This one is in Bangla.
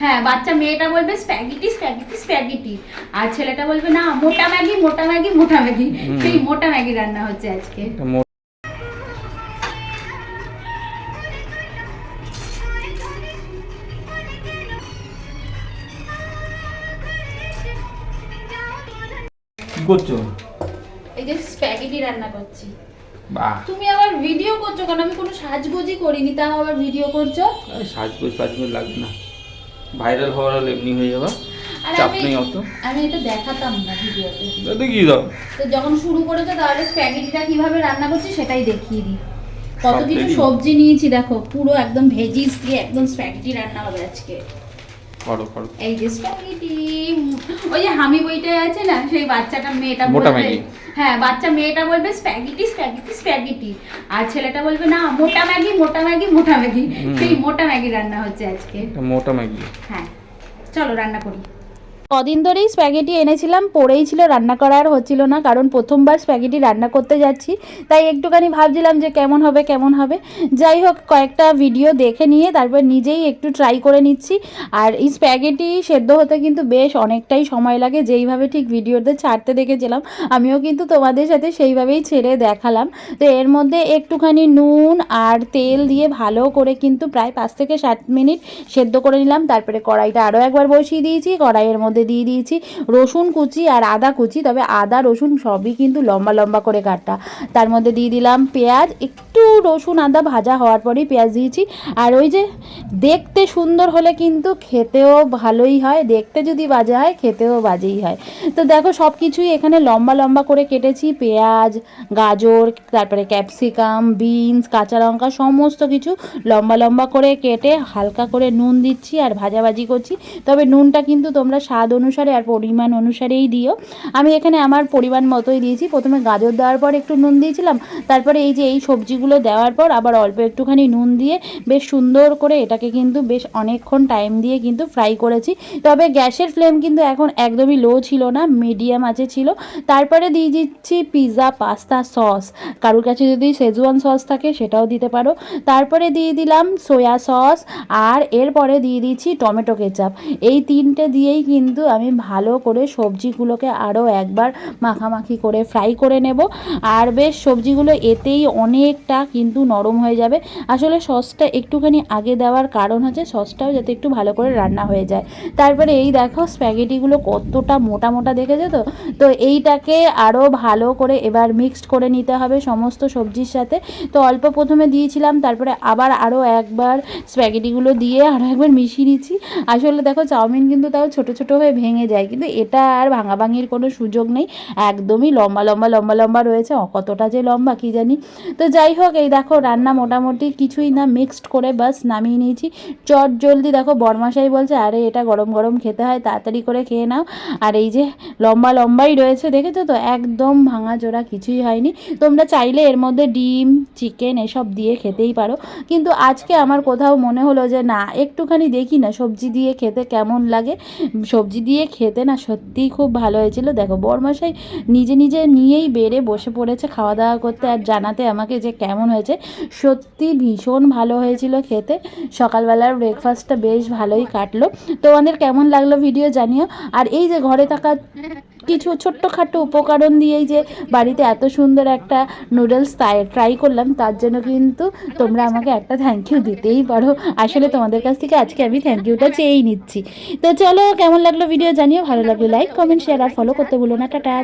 হ্যাঁ বাচ্চা মেয়েটা বলবে স্প্যাগেটি স্প্যাগেটি স্প্যাগেটি আর ছেলেটা বলবে না মোটা ম্যাগি মোটা ম্যাগি মোটা ম্যাগি। সেই মোটা ম্যাগি রান্না হচ্ছে আজকে। করছ? এই যে স্প্যাগেটি রান্না করছি। বাহ। তুমি আবার ভিডিও করছ কারণ আমি কোনো সাজগোজই করিনি তাও আবার ভিডিও করছ? সাজগোজ ফাজগোজ লাগবে না। ভাইরাল হওয়ার হলে এমনি হয়ে যাবে চাপ আমি নেই অত। আমি এটা দেখাতাম না ভিডিওতে। কি দাও। তো যখন শুরু করেছ তাহলে স্প্যাগেটিটা কীভাবে রান্না করছি সেটাই দেখিয়ে দিই। কত কিছু সবজি নিয়েছি দেখো পুরো একদম ভেজিস দিয়ে একদম স্প্যাগেটি রান্না হবে আজকে। করো করো। এই যে স্প্যাগেটি ওই যে হামি বইটা আছে না সেই বাচ্চাটা মেয়েটা মোটা বলবে ম্যাগি। হ্যাঁ বাচ্চা মেয়েটা বলবে স্প্যাগেটি স্প্যাগেটি স্প্যাগেটি আর ছেলেটা বলবে না মোটা ম্যাগি মোটা ম্যাগি মোটা ম্যাগি। সেই মোটা ম্যাগি রান্না হচ্ছে আজকে। মোটা ম্যাগি। হ্যাঁ চলো রান্না করি। কদিন ধরেই স্প্যাগেটি এনেছিলাম, পড়েই ছিল, রান্না করা আর হচ্ছিল না, কারণ প্রথমবার স্প্যাগেটি রান্না করতে যাচ্ছি। তাই একটুখানি ভাবছিলাম যে কেমন হবে কেমন হবে। যাই হোক, কয়েকটা ভিডিও দেখে নিয়ে তারপর নিজেই একটু ট্রাই করে নিচ্ছি। আর এই স্প্যাগেটি সেদ্ধ হতে কিন্তু বেশ অনেকটাই সময় লাগে, যেইভাবে ঠিক ভিডিওতে ছাড়তে দেখেছিলাম, আমিও কিন্তু তোমাদের সাথে সেইভাবেই ছেড়ে দেখালাম। তো এর মধ্যে একটুখানি নুন আর তেল দিয়ে ভালো করে কিন্তু প্রায় পাঁচ থেকে সাত মিনিট সেদ্ধ করে নিলাম। তারপরে কড়াইটা আরও একবার বসিয়ে দিয়েছি, কড়াইয়ের মধ্যে দিয়ে দিয়েছি। রসুন কুচি আর আদা কুচি, তবে আদা, রসুন সবই কিন্তু লম্বা লম্বা করে কাটা তার মধ্যে দিয়ে দিলাম পেঁয়াজ, একটু রসুন, আদা ভাজা হওয়ার পরেই পেঁয়াজ দিয়েছি। আর ওই যে দেখতে সুন্দর হলে কিন্তু খেতেও ভালোই হয়, দেখতে যদি বাজে হয়, খেতেও বাজেই হয়। তো দেখো সব কিছুই এখানে লম্বা লম্বা করে কেটেছি। পেঁয়াজ, গাজর, তারপরে ক্যাপসিকাম, বিনস, কাঁচা লঙ্কা, সমস্ত কিছু লম্বা লম্বা করে কেটে হালকা করে নুন দিচ্ছি আর ভাজাভাজি করছি। তবে নুনটা কিন্তু তোমরা স্বাদ অনুসারে আর পরিমাণ অনুসারেই দিও। আমি এখানে আমার পরিমাণ মতোই দিয়েছি। প্রথমে গাজর দেওয়ার পর একটু নুন দিয়েছিলাম। তারপরে এই যে এই সবজিগুলো দেওয়ার পর আবার অল্প একটুখানি নুন দিয়ে বেশ সুন্দর করে এটাকে কিন্তু বেশ অনেকক্ষণ টাইম দিয়ে কিন্তু ফ্রাই করেছি। তবে গ্যাসের ফ্লেম কিন্তু এখন একদমই লো ছিল না মিডিয়াম আছে ছিল। তারপরে দিয়ে দিচ্ছি পিৎজা পাস্তা সস কারোর কাছে যদি শেজওয়ান সস থাকে সেটাও দিতে পারো। তারপরে দিয়ে দিলাম সয়া সস আর এরপরে দিয়ে দিচ্ছি টমেটো কেচাপ এই তিনটে দিয়েই কিন্তু আমি ভালো করে সবজিগুলোকে আরও একবার মাখামাখি করে ফ্রাই করে নেব। আর বেশ, সবজিগুলো এতেই অনেকটা কিন্তু নরম হয়ে যাবে। আসলে সসটা একটুখানি আগে দেওয়ার কারণ হচ্ছে সসটাও যাতে একটু ভালো করে রান্না হয়ে যায়। তারপরে এই দেখো স্প্যাগেটিগুলো কতটা মোটা মোটা দেখেছ তো? তো এইটাকে আরও ভালো করে এবার মিক্সড করে নিতে হবে সমস্ত সবজির সাথে। তো অল্প প্রথমে দিয়েছিলাম, তারপরে আবার আরও একবার স্প্যাগেটিগুলো দিয়ে আরও একবার মিশিয়ে নিচ্ছি। আসলে দেখো চাউমিন কিন্তু তাও ছোট ছোট হয়ে ভেঙে যায়। কিন্তু এটা আর ভাঙাভাঙির কোনো সুযোগ নেই। একদমই লম্বা লম্বা লম্বা লম্বা রয়েছে। কতটা যে লম্বা, কি জানি? তো যাই হোক, এই দেখো রান্না মোটামুটি কিছুই না মিক্সড করে বাস নামিয়ে নিয়েছি। চট জলদি দেখো বরমাসাই বলছে, আরে, এটা গরম গরম খেতে হয়, তাড়াতাড়ি করে খেয়ে নাও। আর এই যে লম্বা, লম্বাই রয়েছে, দেখেছ তো? একদম ভাঙা জোড়া কিছুই হয়নি। তোমরা চাইলে এর মধ্যে ডিম, চিকেন এসব দিয়ে খেতেই পারো। কিন্তু আজকে আমার কোথাও মনে হলো যে, না, একটুখানি দেখি না সবজি দিয়ে খেতে কেমন লাগে। সবজি দিয়ে খেতে না সত্যিই খুব ভালো হয়েছিল। দেখো বড়মশাই নিজে নিজে নিয়েই বেড়ে বসে পড়েছে খাওয়া দাওয়া করতে আর জানাতে আমাকে যে কেমন হয়েছে। সত্যি ভীষণ ভালো হয়েছিল খেতে। সকালবেলার ব্রেকফাস্টটা বেশ ভালোই কাটলো। তোমাদের কেমন লাগল ভিডিও জানিও। আর এই যে ঘরে থাকা কিছু ছোট্টখাটো উপকরণ দিয়েই যে বাড়িতে এত সুন্দর একটা নুডলস ট্রাই করলাম, তার জন্য কিন্তু তোমরা আমাকে একটা থ্যাংক ইউ দিতেই পারো। আসলে তোমাদের কাছ থেকে আজকে আমি থ্যাংক ইউটা চেয়েই নিচ্ছি। তো চলো, কেমন লাগল ভিডিও জানিও, ভালো লাগল লাইক কমেন্ট শেয়ার আর ফলো করতে ভুলো না, টাটা।